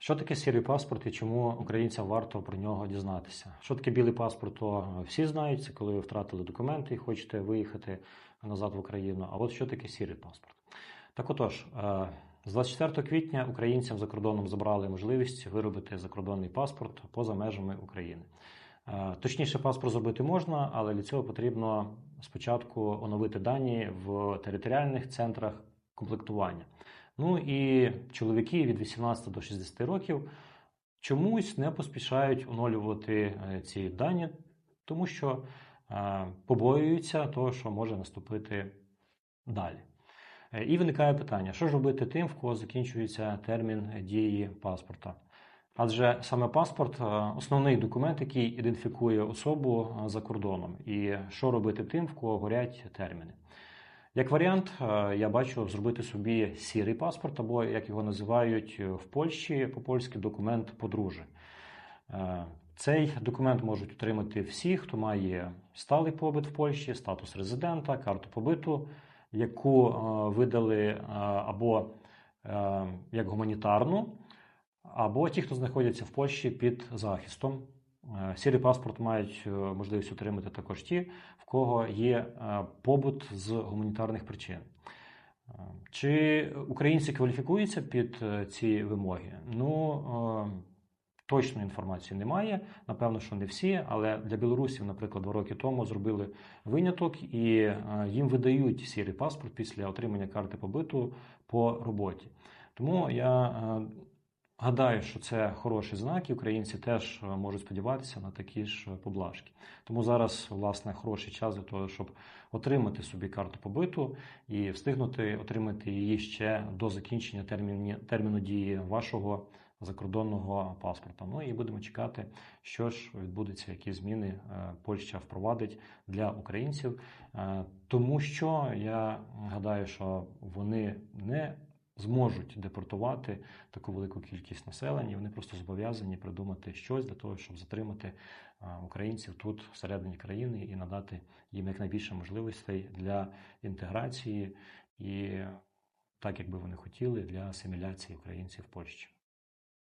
Що таке сірий паспорт і чому українцям варто про нього дізнатися? Що таке білий паспорт, то всі знають, це коли ви втратили документи і хочете виїхати назад в Україну. А от що таке сірий паспорт? Так отож, е, з 24 квітня українцям за кордоном забрали можливість виробити закордонний паспорт поза межами України. Е, Точніше, паспорт зробити можна, але для цього потрібно спочатку оновити дані в територіальних центрах комплектування. Ну і чоловіки від 18 до 60 років чомусь не поспішають оновлювати е, ці дані, тому що е, побоюються того, що може наступити далі. Е, І виникає питання: що ж робити тим, в кого закінчується термін дії паспорта? Адже саме паспорт основний документ, який ідентифікує особу за кордоном. І що робити тим, в кого горять терміни. Як варіант, е, я бачу зробити собі сірий паспорт, або як його називають е, в Польщі по-польськи документ подружжя. Е, Цей документ можуть отримати всі, хто має сталий побит в Польщі, статус резидента, карту побиту, яку видали або як гуманітарну, або ті, хто знаходяться в Польщі під захистом. Е, Сірий паспорт мають е, можливість отримати також ті, в кого є е, побут з гуманітарних причин. Чи українці кваліфікуються під ці вимоги? Ну, точної інформації немає. Напевно, що не всі, але для білорусів, наприклад, два роки тому зробили виняток і їм видають сірий паспорт після отримання карти побиту по роботі. Тому я гадаю, що це хороший знак, і українці теж е, можуть сподіватися на такі ж поблажки. Тому зараз, власне, хороший час для того, щоб отримати собі карту побиту і встигнути отримати її ще до закінчення терміні, терміну дії вашого закордонного паспорта. Ну і будемо чекати, що ж відбудеться, які зміни е, Польща впровадить для українців, Е, тому що я гадаю, що вони не зможуть депортувати таку велику кількість населення. Вони просто зобов'язані придумати щось для того, щоб затримати е, українців тут всередині країни і надати їм якнайбільше можливостей для інтеграції і так, як би вони хотіли, для асиміляції українців в Польщі.